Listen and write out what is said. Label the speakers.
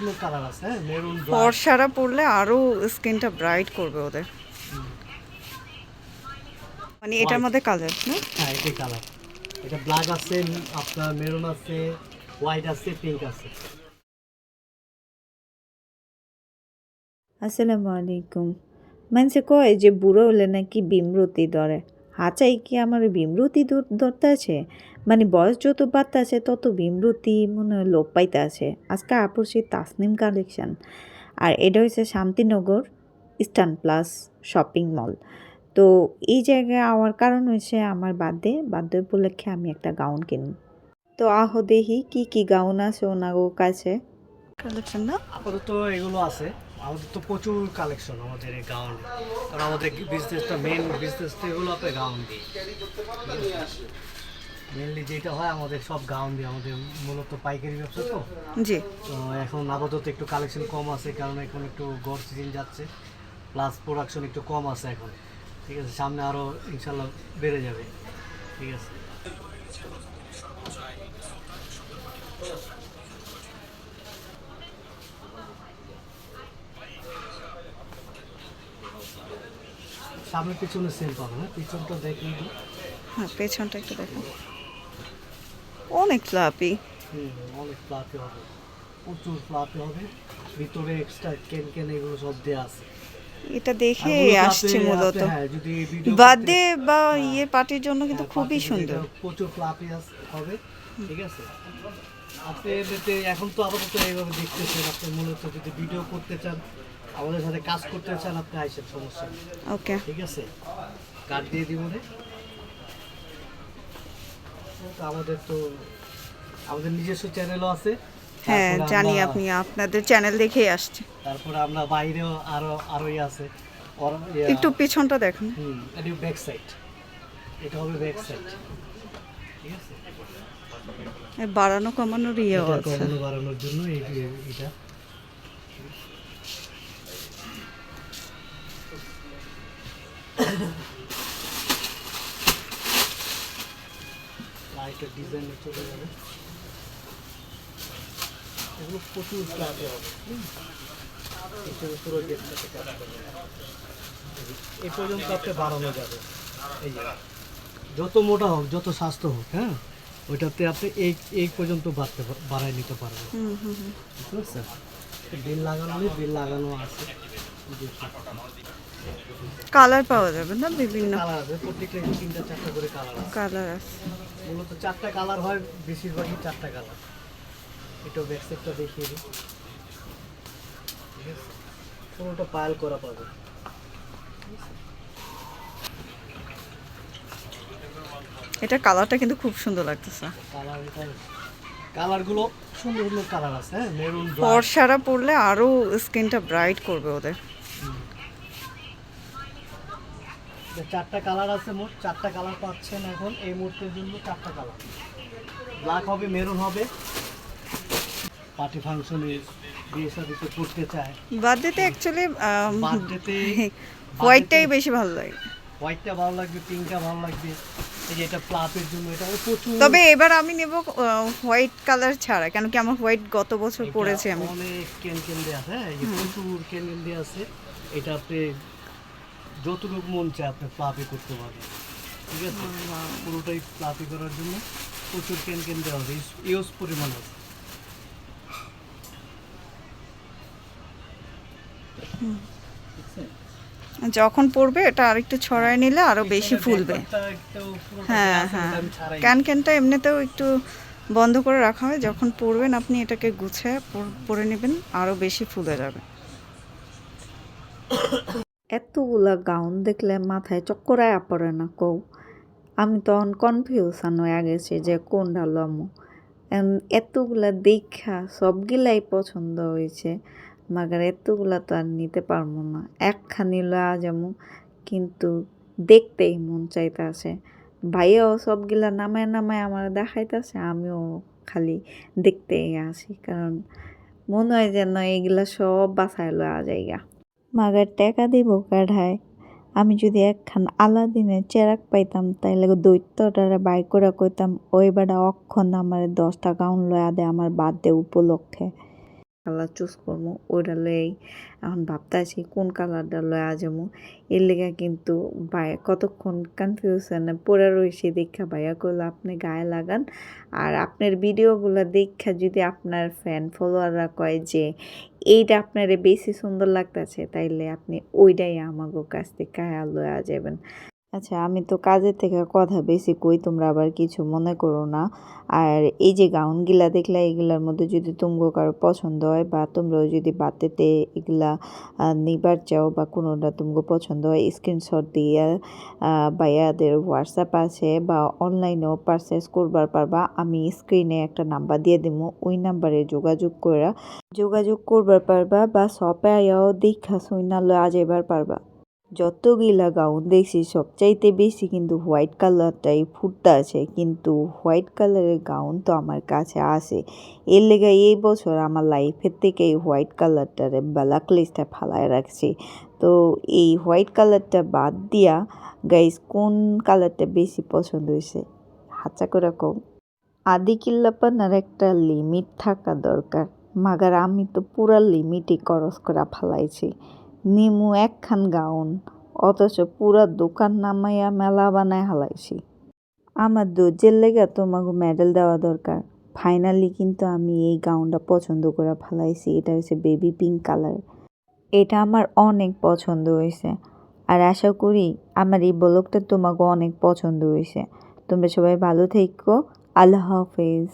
Speaker 1: সুন্দর কালার আছে হ্যাঁ? মেরুন
Speaker 2: ফর্সারা পরলে আরও স্কিনটা ব্রাইট করবে ওদের। মানে এটার মধ্যে কালার না?
Speaker 1: হ্যাঁ এটাই কালার এটা ব্ল্যাক আছে আপনার মেরুন আছে হোয়াইট আছে পিঙ্ক আছে।
Speaker 3: আসসালামু আলাইকুম। মানুষে কয় যে বুড়ো হলে নাকি বিমরতি ধরে? হাঁচাই কি আমার বিমরতি ধরতে আছে মানে বয়স যত বাড়তে আছে তত বিমরতি মনে হয় লোপ পাইতে আছে আজকে আপুর সেই তাসনিম কালেকশন। আর এটা হয়েছে Shantinagar Eastern Plus shopping mall. তো এই জায়গায় আওয়ার কারণ হয়েছে আমার বার্থডে। বার্থডে উপলক্ষে আমি একটা গাউন কিনি। তো আহ দেখি কি কি গাউন আছে ওনাগো কাছে।
Speaker 2: কালেকশন না?
Speaker 1: আপাতত এগুলো আছে। আমাদের তো প্রচুর কালেকশন আমাদের এই গাউন কারণ আমাদের বিজনেসটা মেন বিজনেসটা এগুলো আপনার গাউন দিয়ে। মেনলি যেটা হয় আমাদের সব গাউন দিয়ে। আমাদের মূলত পাইকারি ব্যবসা তো।
Speaker 2: জি।
Speaker 1: তো এখন আপাতত একটু কালেকশন কম আছে কারণ এখন একটু গড় সিজন যাচ্ছে। প্লাস প্রোডাকশন একটু কম আছে এখন। ঠিক আছে সামনে আরও ইনশাল্লাহ বেড়ে যাবে। ঠিক আছে। সামনে পিছনে সেল পাবে না? পিছনটা দিই।
Speaker 2: হ্যাঁ পেছনটা একটু দেখো অনেক ফ্লাপি
Speaker 1: হুম, অনেক ফ্লাপে হবে। প্রচুর ফ্লাপে হবে। ভিতরে এক্সট্রা কেন কেন এগুলো সব দেওয়া আছে।
Speaker 2: এটা দেখে আসছে মূলত।
Speaker 1: হ্যাঁ,
Speaker 2: বার্থডে বা ইয়ে পার্টির জন্য কিন্তু
Speaker 1: হ্যাঁ,
Speaker 2: খুবই সুন্দর।
Speaker 1: প্রচুর ফ্লাপি হবে। ঠিক আছে? আপনি এখন তো আপাতত এইভাবে দেখতেছেন। আপনি মূলত যদি ভিডিও করতে চান আমাদের সাথে কাজ করতে চান আপনি আইসেন সমস্যা
Speaker 2: ওকে।
Speaker 1: ঠিক আছে? কার্ড দিয়ে দিব রে তো আমাদের তো আমাদের নিজস্ব চ্যানেলও আছে।
Speaker 2: হ্যাঁ জানি আপনি আপনাদের চ্যানেল দেখেই আসছে
Speaker 1: তারপরে আমরা বাইরেও আরও আরও ইয়ে আছে ইয়ে-
Speaker 2: একটু পিছনটা দেখুন।
Speaker 1: হুম এটা ব্যাক সাইড এটা হবে ব্যাক সাইড ঠিক আছে?
Speaker 2: বাড়ানো কমানোর
Speaker 1: এটা
Speaker 2: আছে।
Speaker 1: বাড়ানোর জন্য এটা। লাইটের ডিজাইন চলে যাবে। এগুলো প্রচুর হবে। পুরো ডেটটাতে কাজ করবে এই পর্যন্ত আপনি বাড়ানো যাবে। এই যত মোটা হোক যত স্বাস্থ্য হোক হ্যাঁ ওইটাতে আপনি এই এই পর্যন্ত বাড়তে বাড়ায় নিতে পারবেন। বুঝতে পারছেন? বিল লাগানো বিল লাগানো আছে।
Speaker 2: কালার পাওয়া যাবে না বিভিন্ন
Speaker 1: কালার আছে প্রত্যেকটা তিনটা চারটা করে কালার আছে।
Speaker 2: কালার আছে।
Speaker 1: মূলত চারটা কালার হয় বেশিরভাগই চারটা কালার এটা ব্যাকসাইডটা দেখিয়ে দিই। ঠিক পায়াল করা পাবে।
Speaker 2: এটা কালারটা কিন্তু খুব সুন্দর লাগতেছে।
Speaker 1: কালার কালারগুলো সুন্দর সুন্দর কালার আছে হ্যাঁ মেরুন
Speaker 2: ফর্সারা পরলে আরও স্কিনটা ব্রাইট করবে ওদের।
Speaker 1: চারটা কালার আছে মোট চারটা কালার পাচ্ছেন এখন। এই মুহূর্তের জন্য চারটা কালার। ব্ল্যাক হবে মেরুন হবে। পার্টি ফাংশনে বিয়ে শাদিতে করতে চায়।
Speaker 2: বার্থডেতে অ্যাকচুয়ালি
Speaker 1: বার্থডেতে
Speaker 2: হোয়াইটটাই বেশি ভালো লাগে।
Speaker 1: হোয়াইটটা ভালো লাগবে পিঙ্কটা ভালো লাগবে। এই যে এটা প্লাপের জন্য এটা প্রচুর
Speaker 2: তবে এবার আমি নেব হোয়াইট কালার ছাড়া কেন কি আমার হোয়াইট গত বছর পরেছি আমি।
Speaker 1: অনেক কেন কেন দেওয়া আছে হ্যাঁ এই প্রচুর কেন কেন দেওয়া আছে। এটা আপনি যতটুকু মন চায় আপনি প্লাপে করতে পারবেন। ঠিক আছে? পুরোটাই প্লাপি করার জন্য প্রচুর কেন কেন দেওয়া আছে ইউজ পরিমাণ আছে।
Speaker 2: যখন পড়বে এটা আরেকটু ছড়ায় নিলে আরও বেশি ফুলবে। হ্যাঁ হ্যাঁ। ক্যান ক্যানটা এমনিতেও একটু বন্ধ করে রাখা হয়। যখন পড়বেন আপনি এটাকে গুছিয়ে পর- পরে নেবেন আরও বেশি ফুলে যাবে।
Speaker 3: এতগুলা গাউন দেখলে মাথায় চক্করায় পড়ে না কৌ আমি তখন কনফিউশন হয়ে গেছি যে কোনটা লমো। এতগুলা দেখা সবগুলাই পছন্দ হয়েছে, মাগার এতগুলা তো আর নিতে পারব না। একখানি লয়া যাব, কিন্তু দেখতেই মন চাইতেছে। ভাইয়াও সবগুলা নামায় নামায় আমার দেখাইতেছে, আমিও খালি দেখতেই আসি কারণ মনে হয় যেন এইগুলা সব বাসায় লয়া জায়গা মাগার টাকা দিব কাঢ়ায়। আমি যদি একখান আলাদিনের চেরাক পাইতাম, তাইলে দৈত্যটারে বাই করে কইতাম ওই বেড়া অক্ষণ আমার দশটা গাউন লয়া দে, আমার বার্থডে উপলক্ষে। কালার চুজ করব ওইটা লয়েই এখন ভাবতেছি কোন কালারটা লয়ে যাব। এর লেগে কিন্তু ভাই কতক্ষণ কনফিউশনে পড়ে রয়েছে দেখা ভাইয়া করলে আপনি গায়ে লাগান। আর আপনার ভিডিওগুলো দেখা যদি আপনার ফ্যান ফলোয়াররা কয় যে, এইটা আপনার বেশি সুন্দর লাগতেছে, তাইলে আপনি ওইটাই আমাকে কাছ থেকে লয়ে যাবেন। আচ্ছা আমি তো কাজের থেকে কথা বেশি কই তোমরা আবার কিছু মনে করো না। আর এই যে গাউনগুলা দেখলা এগুলার মধ্যে যদি তুমগো কারও পছন্দ হয় বা তোমরাও যদি বাতেতে এগুলা নিবার চাও বা কোনোটা তুমগো পছন্দ হয় স্ক্রিনশট দিয়ে আহ, ভাইয়াদের হোয়াটসঅ্যাপ আছে বা অনলাইনেও পারচেস করবার পারবা আমি স্ক্রিনে একটা নাম্বার দিয়ে দিব ওই নাম্বারে যোগাযোগ করা যোগাযোগ করবার পারবা বা শপে আয়াও দেখা শুইনা লয়ে যাবার পারবা। যতগুলা গাউন দেখছি, সবচাইতে বেশি কিন্তু হোয়াইট কালারটাই ফুটতে আছে। কিন্তু হোয়াইট কালারের গাউন তো আমার কাছে আছে। এর লেগে এই বছর আমার লাইফের থেকে এই হোয়াইট কালারটারে ব্ল্যাক লিস্টে ফালায় রাখছি। তো এই হোয়াইট কালারটা বাদ দিয়া গাইস কোন কালারটা বেশি পছন্দ হয়েছে? হাঁচা করে কম আদি কিল্লাপানার একটা লিমিট থাকা দরকার। মাগার আমি তো পুরা লিমিটই খরচ করা ফালাইছি। নিমু একখান গাউন, অথচ পুরা দোকান নামাইয়া মেলা বানায় হালাইছি। আমার দর্জের লেগে তোমাকে মেডেল দেওয়া দরকার। ফাইনালি কিন্তু আমি এই গাউনটা পছন্দ করে ফালাইছি, এটা হচ্ছে বেবি পিঙ্ক কালার এটা আমার অনেক পছন্দ হয়েছে আর আশা করি আমার এই ব্লগটা তোমাকে অনেক পছন্দ হয়েছে তোমরা সবাই ভালো থেকো আল্লাহ হাফেজ।